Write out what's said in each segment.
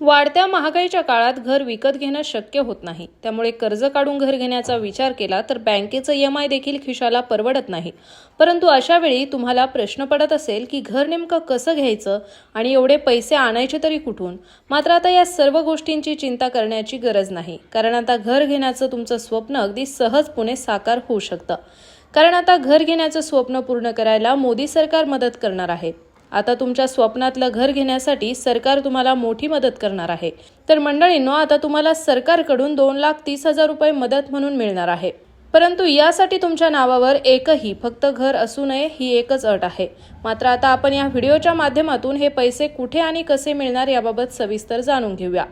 वाढत्या महागाईच्या काळात घर विकत घेणं शक्य होत नाही. त्यामुळे कर्ज काढून घर घेण्याचा विचार केला तर बँकेचं ई एम आय देखील खिशाला परवडत नाही. परंतु अशा वेळी तुम्हाला प्रश्न पडत असेल की घर नेमकं कसं घ्यायचं आणि एवढे पैसे आणायचे तरी कुठून? मात्र आता या सर्व गोष्टींची चिंता करण्याची गरज नाही. कारण आता घर घेण्याचं तुमचं स्वप्न अगदी सहजपणे साकार होऊ शकतं. कारण आता घर घेण्याचं स्वप्न पूर्ण करायला मोदी सरकार मदत करणार आहे. आता तुमच्या स्वप्नातलं घर घेण्यासाठी सरकार तुम्हाला मोठी मदत करणार आहे. तर मंडळींनो आता तुम्हाला सरकारकडून दोन लाख तीस हजार रुपये मदत म्हणून मिळणार आहे. परंतु यासाठी तुमच्या नावावर एकही फक्त घर असू नये ही एकच अट आहे. मात्र आता आपण या व्हिडिओच्या माध्यमातून हे पैसे कुठे आणि कसे मिळणार याबाबत सविस्तर जाणून घेऊया.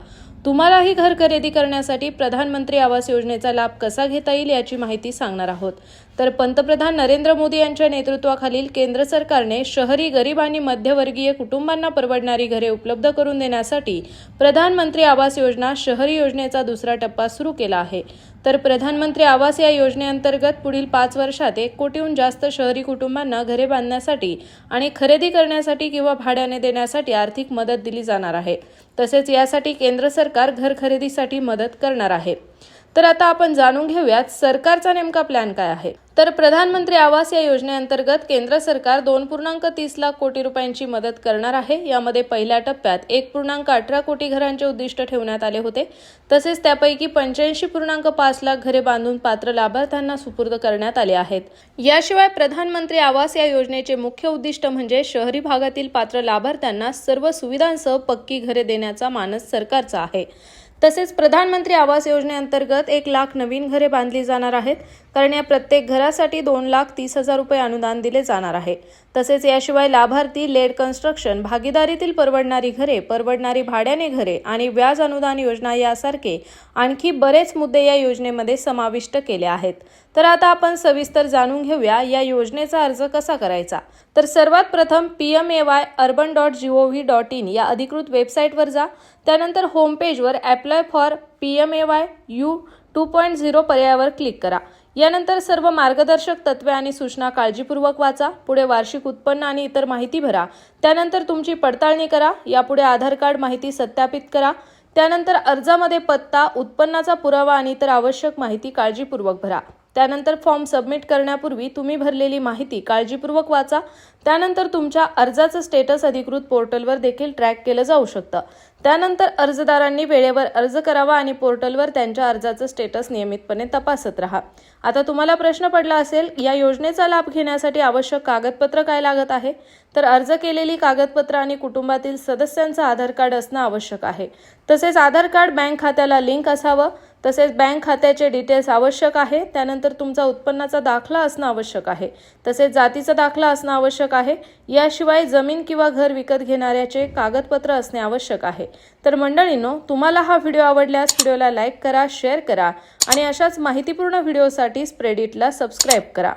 तुम्हालाही घर खरेदी करण्यासाठी प्रधानमंत्री आवास योजनेचा लाभ कसा घेता येईल याची माहिती सांगणार आहोत. तर पंतप्रधान नरेंद्र मोदी यांच्या नेतृत्वाखालील केंद्र सरकारने शहरी गरीब आणि मध्यवर्गीय कुटुंबांना परवडणारी घरे उपलब्ध करून देण्यासाठी प्रधानमंत्री आवास योजना शहरी योजनेचा दुसरा टप्पा सुरू केला आहे. तर प्रधानमंत्री आवास या योजनेअंतर्गत पुढील पाच वर्षात एक कोटीहून जास्त शहरी कुटुंबांना घरे बांधण्यासाठी आणि खरेदी करण्यासाठी किंवा भाड्याने देण्यासाठी आर्थिक मदत दिली जाणार आहे. तसेच यासाठी केंद्र सरकार घर खरेदीसाठी मदत करणार आहे. तर आता आपण जाणून घेऊयात सरकारचा नेमका प्लॅन काय आहे. तर प्रधानमंत्री आवास या योजनेअंतर्गत केंद्र सरकार दोन पूर्णांक तीस लाख कोटी रुपयांची मदत करणार आहे. यामध्ये पहिल्या टप्प्यात एक पूर्णांक अठरा कोटी घरांचे उद्दिष्ट ठेवण्यात आले होते. तसेच त्यापैकी पंच्याऐंशी पूर्णांक पाच लाख घरे बांधून पात्र लाभार्थ्यांना सुपूर्द करण्यात आले आहेत. याशिवाय प्रधानमंत्री आवास या योजनेचे मुख्य उद्दिष्ट म्हणजे शहरी भागातील पात्र लाभार्थ्यांना सर्व सुविधांसह पक्की घरे देण्याचा मानस सरकारचा आहे. तसेच प्रधानमंत्री आवास योजनेअंतर्गत एक लाख नवीन घरे बांधली जाणार आहेत. कारण या प्रत्येक घरासाठी दोन लाख तीस हजार रुपये अनुदान दिले जाणार आहे. तसेच याशिवाय लाभार्थी लेड कन्स्ट्रक्शन भागीदारीतील परवडणारी घरे परवडणारी भाड्याने घरे आणि व्याज अनुदान योजना यासारखे आणखी बरेच मुद्दे या योजनेमध्ये समाविष्ट केले आहेत. तर आता आपण सविस्तर जाणून घेऊया या योजनेचा अर्ज कसा करायचा. तर सर्वात प्रथम P M A Y urban dot G O V dot in या अधिकृत वेबसाईटवर जा. त्यानंतर होमपेजवर apply for P M A Y U two point zero पर्यायावर क्लिक करा. यानंतर सर्व मार्गदर्शक तत्वे आणि सूचना काळजीपूर्वक वाचा. पुढे वार्षिक उत्पन्न आणि इतर माहिती भरा. त्यानंतर तुमची पडताळणी करा. यापुढे आधार कार्ड माहिती सत्यापित करा. त्यानंतर अर्जामध्ये पत्ता उत्पन्नाचा पुरावा आणि इतर आवश्यक माहिती काळजीपूर्वक भरा. त्यानंतर फॉर्म सबमिट करण्यापूर्वी तुम्ही भरलेली माहिती काळजीपूर्वक वाचा. त्यानंतर तुमच्या अर्जाचं स्टेटस अधिकृत पोर्टलवर देखील ट्रॅक केलं जाऊ शकतं. त्यानंतर अर्जदारांनी वेळेवर अर्ज करावा आणि पोर्टलवर त्यांच्या अर्जाचं स्टेटस नियमितपणे तपासत राहा. आता तुम्हाला प्रश्न पडला असेल या योजनेचा लाभ घेण्यासाठी आवश्यक कागदपत्र काय लागत आहे? तर अर्ज केलेली कागदपत्र आणि कुटुंबातील सदस्यांचं आधार कार्ड असणं आवश्यक आहे. तसेच आधार कार्ड बँक खात्याला लिंक असावं. तसेच बँक खात्याचे डिटेल्स आवश्यक आहे. त्यानंतर तुमचा उत्पन्नाचा दाखला असणं आवश्यक आहे. तसेच जातीचा दाखला असणं आवश्यक आहे. याशिवाय जमीन किंवा घर विकत घेणाऱ्याचे कागदपत्र असणे आवश्यक आहे. तर मंडळींनो तुम्हाला हा व्हिडिओ आवडल्यास व्हिडिओला लाईक करा शेअर करा आणि अशाच माहितीपूर्ण व्हिडिओसाठी स्प्रेडिटला सबस्क्राईब करा.